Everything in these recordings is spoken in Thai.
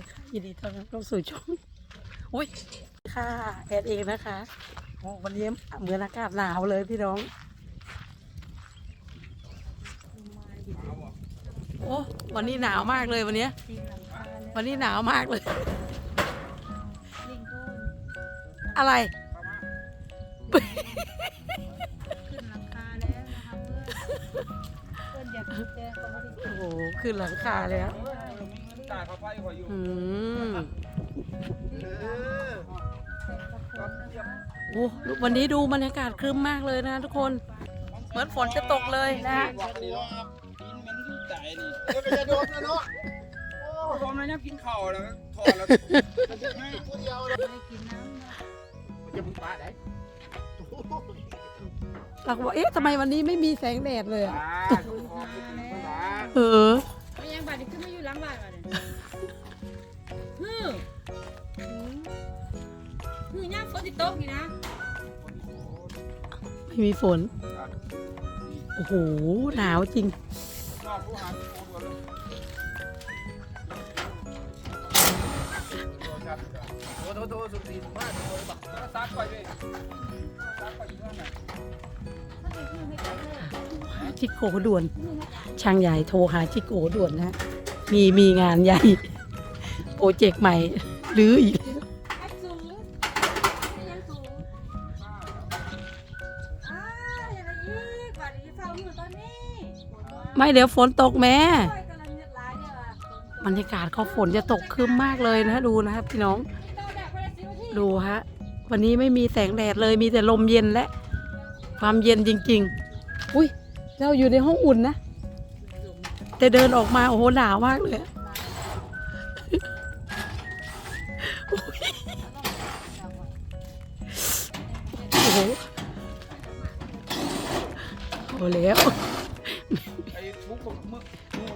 ดีค่ะยินดีต้อนรับเข้าสู่ช่องอุ้ยค่ะแอดเองนะคะโอ้วันนี้เหมือนอากาศหนาวเลยพี่น้อง โอ้วันนี้หนาวมากเลยวันเนี้ยวันนี้หนาวมากเลย อะไรขึ้นหลังคาแล้วนะคะเพื่อนเพื่อนอยากกินแตงก็ไม่ได้กินโอ้โหขึ้นหลังคาแล้ว ตาเขาไฟคอยอยู่อืมแตงกระพุนนะคะโอ้วันนี้ดูบรรยากาศครึ้มมากเลยนะทุกคน เหมือนฝนจะตกเลยนะวักดีแล้วครับกินมันขึ้นใจนี่ก็จะโดนนะเนาะพร้อมแล้วเนี่ยกินข้าวแล้วถอดแล้วให้ผู้เดียวไม่ได้กินน้ำนะจะมึงปาได้เราก็บอกเอ๊ะทำไมวันนี้ไม่มีแสงแดดเลยอะอ่าทุกคนทุกคนนะเออไม่ยังบาดนี้ขึ้นมาอยู่หลังบ้านมาเนี่ย ฮือฮือย่าฝนติดโต๊ะกนี่นะไม่มีฝน โอ้โห หนาวจริง ชิโกด่วน ช่างใหญ่โทรหาชิโกด่วนนะ มีมีงานใหญ่ โปรเจกต์ใหม่หรืออีกแล้วไม่เดี๋ยวฝนตกแม่บรรยากาศเขาฝนจะตกครึ้มมากเลยนะดูนะครับพี่น้อง ดูฮะ วันนี้ไม่มีแสงแดดเลยมีแต่ลมเย็นและ ความเย็นจริง ๆ อุ้ยเราอยู่ในห้องอุ่นนะ แต่เดินออกมาโอ้โหหนาวมากเลยอะโอ้โอ้โหโอ้แล้วไอ้มุกของมึก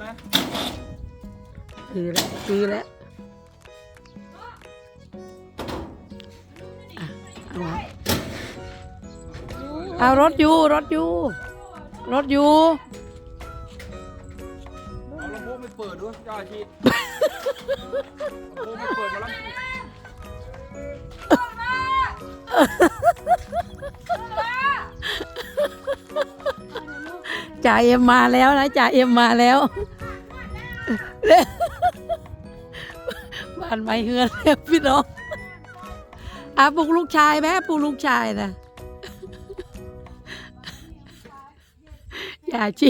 นะคือแล้วคือแล้วอะเอาวะเอารถอยู่รถอยู่รถอยู่ ดด้วยยาชีลำโพงไปเปิดมาแล้วจ่าเอ็มมาแล้วนะจ่าเอ็มมาแล้วบ้านไม่เฮือนแล้วพี่น้องอะปลุกลูกชายแม่ปลุกลูกชายนะอย่าชี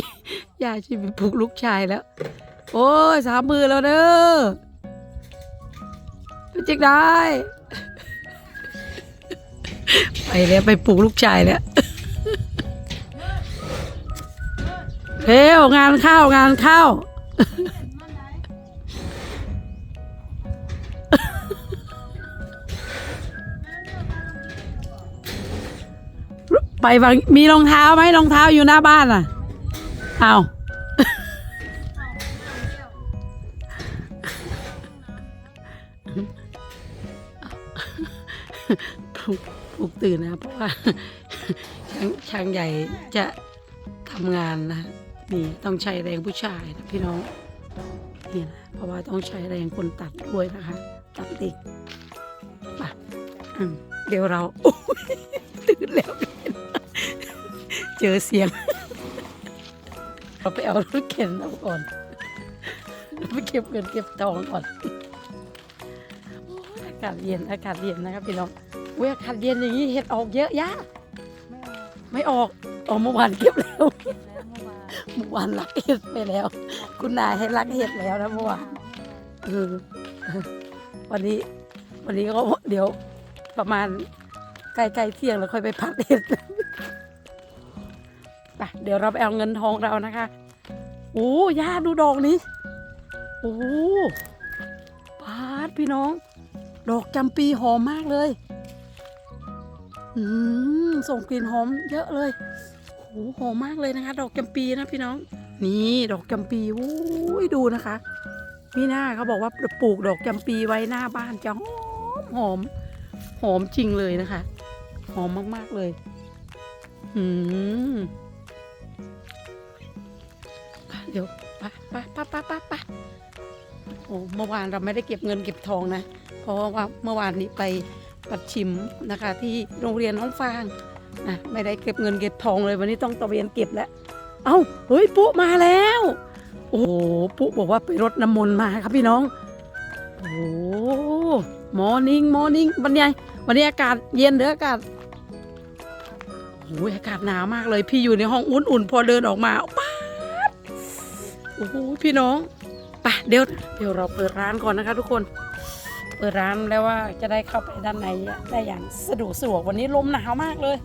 อย่าชีไปปลุกลูกชายแล้ว โอ้ยสามมือแล้วเด้อเป็นจังได้ ไปแล้วไปปลุกลูกชายแล้วเร็วงานเข้างานเข้าไปฟังมีรองเท้าไหมรองเท้าอยู่หน้าบ้านอะเอา ปลุกตื่นนะเพราะว่าช้างช้างใหญ่จะทำงานนะนี่ต้องใช้แรงผู้ชายนะพี่น้องนี่นะเพราะว่าต้องใช้แรงคนตัดด้วยนะคะ ตัดเด็กไปอืมเดี๋ยวเราตื่นแล้วเจอเสียง เราไปเอารถเข็นเราก่อน เราไปเก็บเงินเก็บทองก่อนากาศเย็นอากาศเย็นนะครับพี่น้องเว้ยอากาศเย็นอย่างนี้เห็ดออกเยอะยะไม่เอาไม่ออกออกเมื่อวานเก็บแล้วเก็บแล้วเมื่อวานเมื่อวานรักเห็ดไปแล้ว คุณนายให้รักเห็ดแล้วนะเมื่อวานเออวันนี้ วันนี้ก็เดี๋ยวประมาณใกล้ๆเที่ยงแล้วค่อยไปพักเห็ดไปเดี๋ยวเราไปเอาเงินทองเรานะคะโอ้ย่าดูดอกนี้โอ้พาดพี่น้อง ดอกจำปีหอมมากเลย อืม ส่งกลิ่นหอมเยอะเลยโอ้โหหอมมากเลยนะคะ ดอกจำปีนะพี่น้อง นี่ดอกจำปีอู้ยดูนะคะนี่หน้าเขาบอกว่าปลูกดอกจำปีไว้หน้าบ้านจะหอมหอมหอมจริงเลยนะคะ หอมมากๆเลย อืมเดี๋ยวปไปไปไปไปไปโอ้เมื่อวานเราไม่ได้เก็บเงินเก็บทองนะ เพราะว่าเมื่อวานนี้ไปปัดชิมนะคะ ที่โรงเรียนน้องฟางนะไม่ได้เก็บเงินเก็บทองเลยวันนี้ต้องตะเวนเก็บแล้ว เอ้าเฮ้ยปุ๊มาแล้ว โอ้โหปุ๊บอกว่าไปรดน้ำมนต์มาครับพี่น้องโอ้มอร์นิ่งมอร์นิ่งวันนี้วันนี้อากาศเย็นหรืออากาศโอ้ยอากาศหนาวมากเลย พี่อยู่ในห้องอุ่นๆพอเดินออกมาป๊าดโอ้โหพี่น้องไปเดี๋ยวเดี๋ยวเราเปิดร้านก่อนนะคะทุกคน เปิดร้านแล้วว่าจะได้เข้าไปด้านในได้อย่างสะดวกสะดวกวันนี้ลมหนาวมากเลย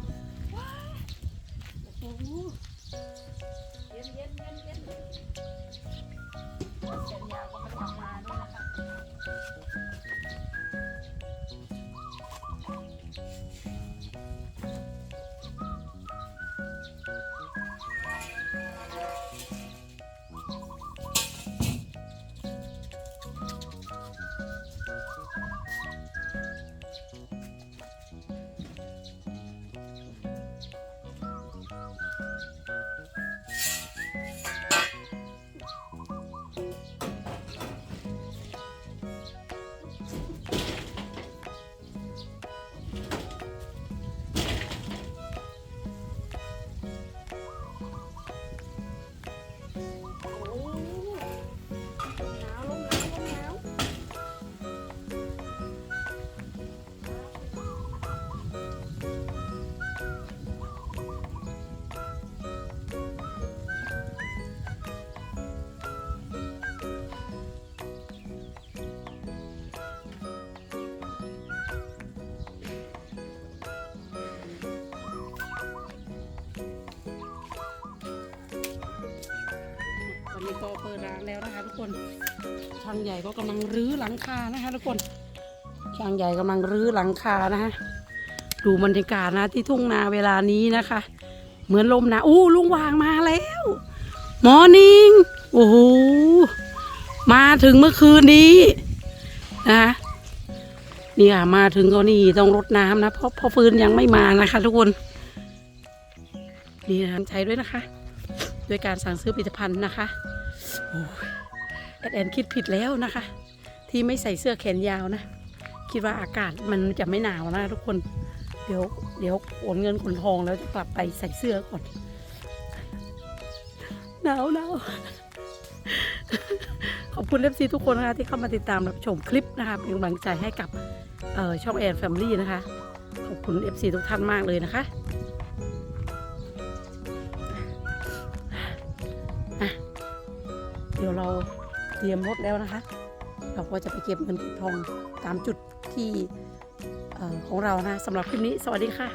นนี้ก็เปิดร้านแล้วนะคะทุกคน ช่างใหญ่ก็กำลังรื้อหลังคานะคะ ทุกคน ช่างใหญ่กำลังรื้อหลังคานะคะดูบรรยากาศนะที่ทุ่งนาเวลานี้นะคะ เหมือนลมนะอู้ลุงวางมาแล้วมอร์นิ่งโอ้โหมาถึงเมื่อคืนนี้นะคะนี่ค่ะมาถึงก็นี่ต้องรดน้ำนะเพราะพ่อฟื้นยังไม่มานะคะ ทุกคนนี่นะใจด้วยนะคะ ด้วยการสั่งซื้อผลิตภัณฑ์นะคะ แอดแอนคิดผิดแล้วนะคะ ที่ไม่ใส่เสื้อแขนยาวนะ คิดว่าอากาศมันจะไม่หนาวนะทุกคน เดี๋ยวเดี๋ยวขนเงินขนทองแล้วจะกลับไปใส่เสื้อก่อน หนาวหนาวขอบคุณเอฟซีทุกคนนะคะที่เข้ามาติดตามรับชมคลิปนะคะเป็นกำลังใจให้กับช่องแอนแฟมิลี่นะคะ ขอบคุณ FC ทุกท่านมากเลยนะคะ เดี๋ยวเราเตรียมรถแล้วนะคะ เราก็จะไปเก็บเงินเก็บทองตามจุดที่ของเรานะสำหรับคลิปนี้ สวัสดีค่ะ